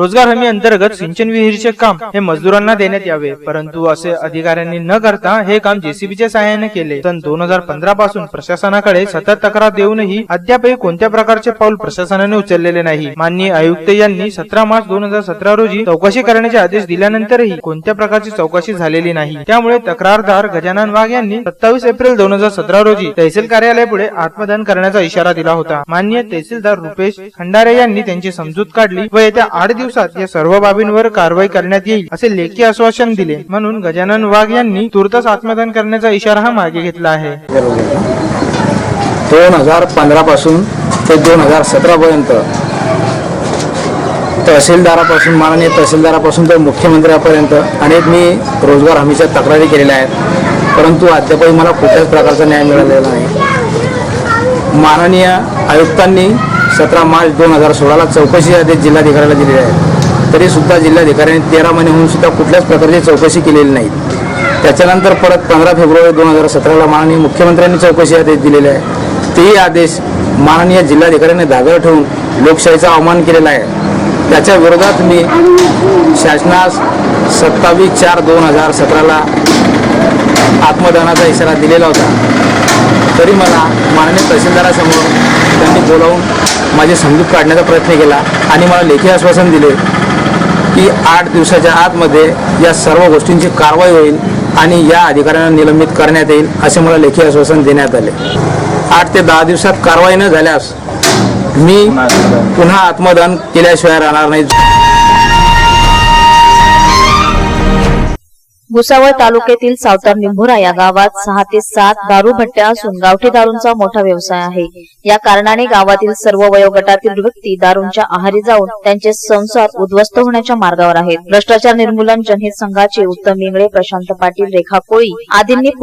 रोजगार हमी अंतर्गत सिंचन विहिरीचे काम हे मजदुरांना देण्यात यावे. परंतु असे अधिकाऱ्यांनी न करता हे काम जेसीबीच्या सहाय्याने केले. सन दोन हजार पंधरा पासून प्रशासनाकडे सतत तक्रार देऊनही अद्यापही कोणत्या प्रकारचे पाऊल प्रशासनाने उचललेले नाही. माननीय आयुक्त यांनी सतरा मार्च दोन हजार सतरा रोजी चौकशी करण्याचे आदेश दिल्यानंतरही कोणत्या प्रकारची चौकशी झालेली नाही. त्यामुळे तक्रारदार गजानन वाघ यांनी सत्तावीस एप्रिल दोन हजार सतरा रोजी तहसील कार्यालयापुढे आत्मदान करण्याचा इशारा दिला होता. माननीय तहसीलदार रुपेश खंडारे यांनी त्यांची समजूत काढली व येत्या आठ दिवसात या सर्व बाबींवर कारवाई करण्यात येईल असे लेखी आश्वासन दिले. म्हणून गजानन वाघ यांनी तुर्तच आत्मदान करण्याचा इशारा हा मागे घेतला आहे. दोन हजार पंधरापासून ते दोन हजार सतरापर्यंत तहसीलदारापासून माननीय तहसीलदारापासून तर मुख्यमंत्र्यापर्यंत अनेक मी रोजगार हमीच्या तक्रारी केलेल्या आहेत. परंतु अद्यापही मला कुठल्याच प्रकारचा न्याय मिळालेला नाही. माननीय आयुक्तांनी सतरा मार्च दोन हजार सोळाला चौकशी आदेश जिल्हाधिकाऱ्याला दिलेले आहेत तरीसुद्धा जिल्हाधिकाऱ्यांनी तेरा महिने होऊन सुद्धा कुठल्याच प्रकारची चौकशी केलेली नाही. त्याच्यानंतर परत पंधरा फेब्रुवारी दोन हजार सतराला माननीय मुख्यमंत्र्यांनी चौकशी आदेश दिलेले आहे. तेही आदेश माननीय जिल्हाधिकाऱ्यांनी धागर ठेवून लोकशाहीचा अवमान केलेला आहे. त्याच्या विरोधात मी शासनास सत्तावीस चार दोन हजार सतराला आत्मदानाचा इशारा दिलेला होता. तरी मला माननीय तहसीलदारासमोर त्यांनी बोलावून माझी समजूत काढण्याचा प्रयत्न केला आणि मला लेखी आश्वासन दिले की आठ दिवसाच्या आतमध्ये या सर्व गोष्टींची कारवाई होईल आणि या अधिकाऱ्यांना निलंबित करण्यात येईल असे मला लेखी आश्वासन देण्यात आले. आठ ते दहा दिवसात कारवाई न झाल्यास मी पुन्हा आत्मदान केल्याशिवाय राहणार नाही. भुसावळ तालुक्यातील सावतार निंभोरा या गावात सहा ते सात दारू भट्ट्या असून गावठी दारूंचा मोठा व्यवसाय आहे. या कारणाने गावातील सर्व वयोगटातील व्यक्ती दारूंच्या आहारी जाऊन त्यांचे संसार उद्ध्वस्त होण्याच्या मार्गावर आहेत. भ्रष्टाचार निर्मूलन जनहित संघाचे उत्तम इंगळे प्रशांत पाटील रेखा कोळी आदींनी